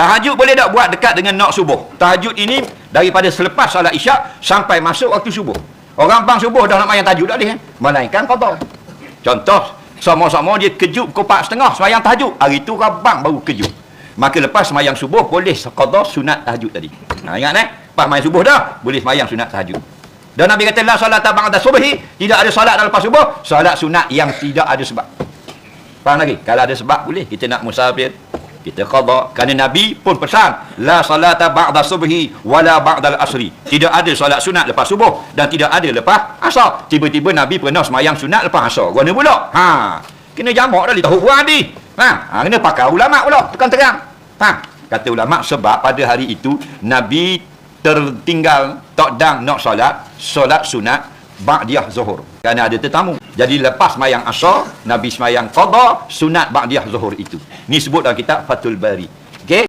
Tahajud boleh tak buat dekat dengan nak subuh? Tahajud ini daripada selepas salat isyak sampai masuk waktu subuh. Orang bang subuh dah nak main tahajud tak boleh. Eh? Melainkan qada. Contoh, sama-sama dia kejut pukul 4 setengah semayang tahajud. Hari tu rabang baru kejut. Maka lepas semayang subuh boleh qada sunat tahajud tadi. Ha, ingat eh? Lepas main subuh dah, boleh semayang sunat tahajud. Dan Nabi kata la solat ba'da subhi, tidak ada solat lepas subuh, solat sunat yang tidak ada sebab. Faham lagi? Kalau ada sebab boleh kita nak musafir, kita qada kerana Nabi pun pesan la salata ba'da subhi wala ba'da asri tidak ada solat sunat lepas subuh dan tidak ada lepas asar. Tiba-tiba Nabi pernah semayang sunat lepas asar. Guna pula. Ha. Kena jamak dah tahu buat ni. Ha, ha kena pakai ulama pula. Tekan terang. Ha. Kata ulama sebab pada hari itu Nabi tertinggal tak dang nak solat solat sunat ba'diyah zuhur. Kerana ada tetamu. Jadi lepas semayang asar Nabi semayang qada sunat ba'diyah zuhur itu. Ni sebut dalam kitab Fatul Bari